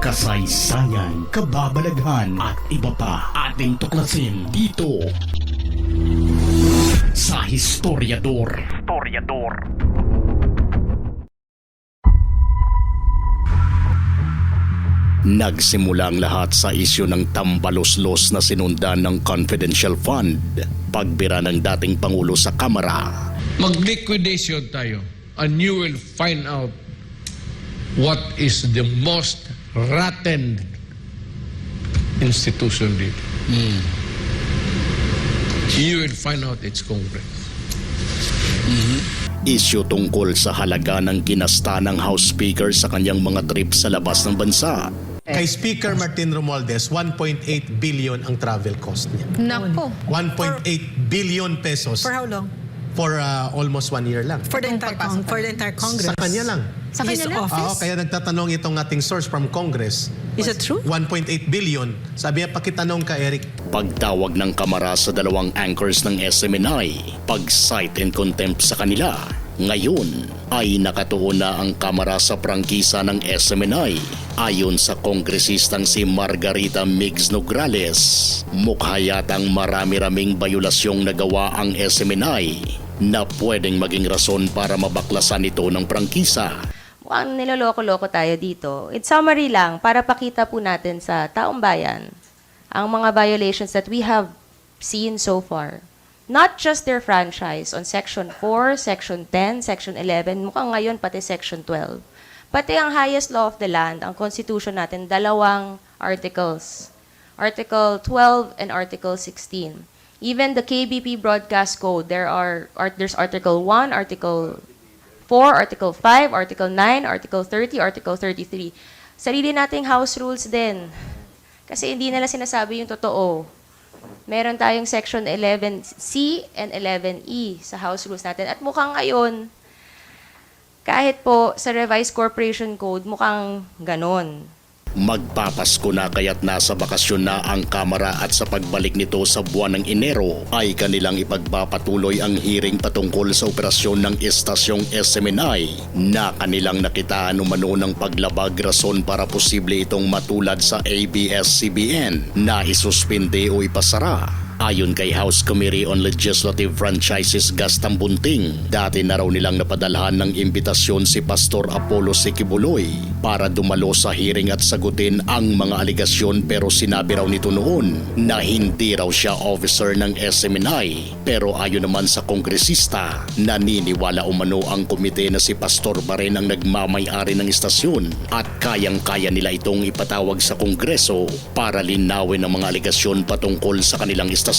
kasaysayan, kababalaghan at iba pa ating tuklasin dito sa Historiador. Historiador. Nagsimula ang lahat sa isyu ng tambaloslos na sinundan ng Confidential Fund, pagbira ng dating Pangulo sa Kamara, Mag-liquidation tayo and you will find out what is the most rotten institution dito. You will find out it's Congress. isyu tungkol sa halaga ng ginasta ng House Speaker sa kanyang mga trip sa labas ng bansa. Kay Speaker Martin Romualdez, 1.8 billion ang travel cost niya. Nako. 1.8 billion pesos For how long? for uh, almost one year lang. For the entire for the entire Congress. Sa kanya lang. Sa His kanya lang? office? Oo, kaya nagtatanong itong ating source from Congress. Is it true? 1.8 billion. Sabi niya, pakitanong ka, Eric. Pagtawag ng Kamara sa dalawang anchors ng SMNI, pag-cite and contempt sa kanila. Ngayon ay nakatuon na ang Kamara sa prangkisa ng SMNI ayon sa kongresistang si Margarita Migs Nograles. Mukha yatang marami-raming bayulasyong nagawa ang SMNI na pwedeng maging rason para mabaklasan ito ng prangkisa. Mukhang niloloko-loko tayo dito. In summary lang, para pakita po natin sa taong bayan ang mga violations that we have seen so far. Not just their franchise on Section 4, Section 10, Section 11, mukhang ngayon pati Section 12. Pati ang highest law of the land, ang Constitution natin, dalawang articles. Article 12 and Article 16. Even the KBP Broadcast Code, there are art, there's Article 1, Article 4, Article 5, Article 9, Article 30, Article 33. Sarili nating house rules din. Kasi hindi nila sinasabi yung totoo. Meron tayong Section 11C and 11E sa house rules natin. At mukhang ngayon, kahit po sa Revised Corporation Code, mukhang ganon. Magpapasko na kaya't nasa bakasyon na ang Kamara at sa pagbalik nito sa buwan ng Enero ay kanilang ipagpapatuloy ang hearing patungkol sa operasyon ng estasyong SMNI na kanilang nakitaan umano ng paglabag rason para posible itong matulad sa ABS-CBN na isuspinde o ipasara. Ayon kay House Committee on Legislative Franchises Gastang Bunting, dati na raw nilang napadalhan ng imbitasyon si Pastor Apollo Sikibuloy para dumalo sa hearing at sagutin ang mga aligasyon pero sinabi raw nito noon na hindi raw siya officer ng SMNI pero ayon naman sa kongresista, naniniwala umano ang komite na si Pastor pa rin ang nagmamay-ari ng istasyon at kayang-kaya nila itong ipatawag sa kongreso para linawin ang mga aligasyon patungkol sa kanilang istasyon.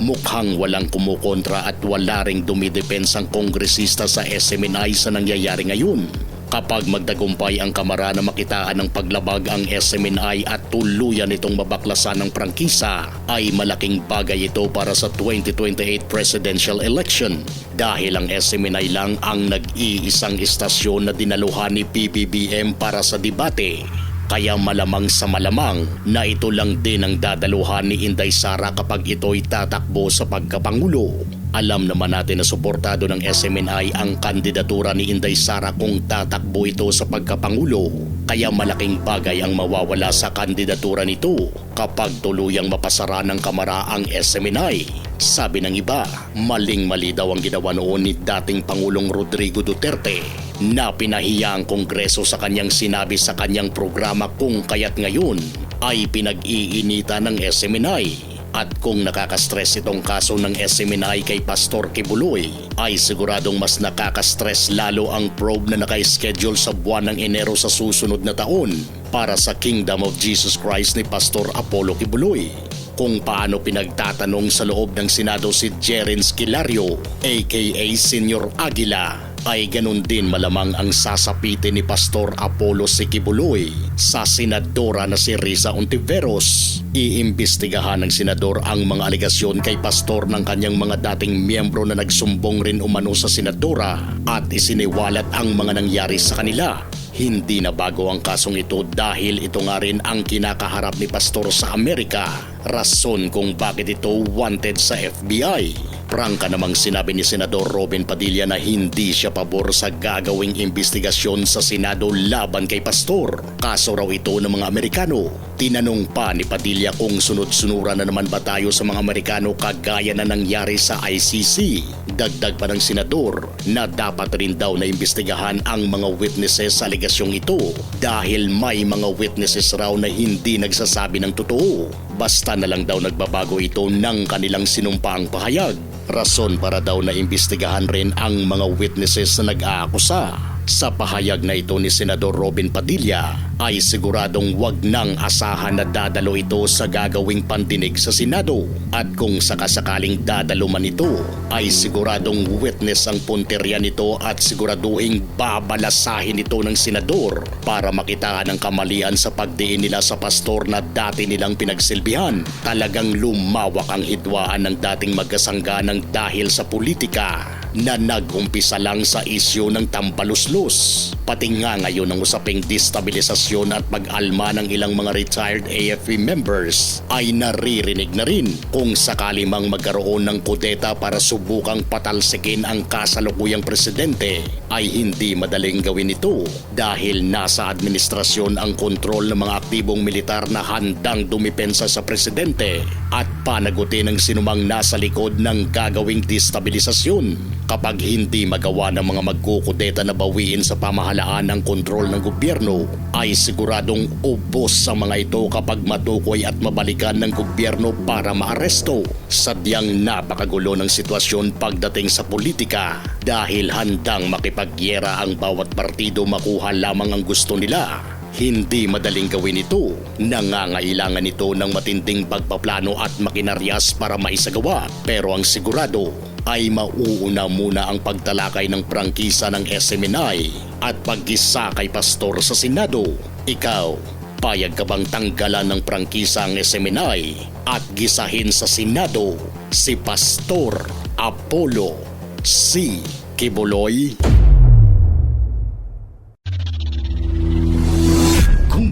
Mukhang walang kumukontra at wala ring dumidepensang kongresista sa SMNI sa nangyayari ngayon. Kapag magdagumpay ang kamara na makitaan ng paglabag ang SMNI at tuluyan itong mabaklasan ng prangkisa, ay malaking bagay ito para sa 2028 presidential election dahil ang SMNI lang ang nag-iisang istasyon na dinaluhan ni PBBM para sa debate. Kaya malamang sa malamang na ito lang din ang dadaluhan ni Inday Sara kapag ito'y tatakbo sa pagkapangulo. Alam naman natin na suportado ng SMNI ang kandidatura ni Inday Sara kung tatakbo ito sa pagkapangulo. Kaya malaking bagay ang mawawala sa kandidatura nito kapag tuluyang mapasara ng kamara ang SMNI. Sabi ng iba, maling-mali daw ang ginawa noon ni dating Pangulong Rodrigo Duterte na pinahiya ang Kongreso sa kanyang sinabi sa kanyang programa kung kaya't ngayon ay pinag-iinita ng SMNI. At kung nakakastress itong kaso ng SMNI kay Pastor Kibuloy, ay siguradong mas nakakastress lalo ang probe na naka-schedule sa buwan ng Enero sa susunod na taon para sa Kingdom of Jesus Christ ni Pastor Apollo Kibuloy kung paano pinagtatanong sa loob ng Senado si Jeren Skilario aka Senior Aguila ay ganun din malamang ang sasapitin ni Pastor Apollo Sikibuloy sa senadora na si Risa Ontiveros. Iimbestigahan ng senador ang mga aligasyon kay pastor ng kanyang mga dating miyembro na nagsumbong rin umano sa senadora at isiniwalat ang mga nangyari sa kanila. Hindi na bago ang kasong ito dahil ito nga rin ang kinakaharap ni Pastor sa Amerika. Rason kung bakit ito wanted sa FBI. Prangka namang sinabi ni Senador Robin Padilla na hindi siya pabor sa gagawing investigasyon sa Senado laban kay Pastor. Kaso raw ito ng mga Amerikano. Tinanong pa ni Padilla kung sunod-sunuran na naman ba tayo sa mga Amerikano kagaya na nangyari sa ICC. Dagdag pa ng senador na dapat rin daw na imbestigahan ang mga witnesses sa aligasyong ito dahil may mga witnesses raw na hindi nagsasabi ng totoo. Basta na lang daw nagbabago ito ng kanilang sinumpaang pahayag. Rason para daw na imbestigahan rin ang mga witnesses na nag-aakusa. Sa pahayag na ito ni Senador Robin Padilla ay siguradong wag nang asahan na dadalo ito sa gagawing pandinig sa Senado at kung sakasakaling dadalo man ito ay siguradong witness ang punterya nito at siguraduhing babalasahin ito ng Senador para makitaan ang kamalian sa pagdiin nila sa pastor na dati nilang pinagsilbihan. Talagang lumawak ang hidwaan ng dating magkasangganang dahil sa politika na nag-umpisa lang sa isyo ng tampaluslus. Pati nga ngayon ang usaping destabilisasyon at pag-alma ng ilang mga retired AFP members ay naririnig na rin. Kung sakali mang magkaroon ng kudeta para subukang patalsikin ang kasalukuyang presidente ay hindi madaling gawin ito dahil nasa administrasyon ang kontrol ng mga aktibong militar na handang dumipensa sa presidente at panagutin ng sinumang nasa likod ng gagawing destabilisasyon kapag hindi magawa ng mga magkukudeta na bawiin sa pamahalaan ang kontrol ng gobyerno ay siguradong ubos ang mga ito kapag matukoy at mabalikan ng gobyerno para maaresto. Sadyang napakagulo ng sitwasyon pagdating sa politika dahil handang makipagyera ang bawat partido makuha lamang ang gusto nila. Hindi madaling gawin ito. Nangangailangan ito ng matinding pagpaplano at makinaryas para maisagawa. Pero ang sigurado ay mauuna muna ang pagtalakay ng prangkisa ng SMNI at paggisa kay pastor sa Senado. Ikaw, payag ka bang tanggalan ng prangkisa ang SMNI at gisahin sa Senado si Pastor Apollo C. Kibuloy?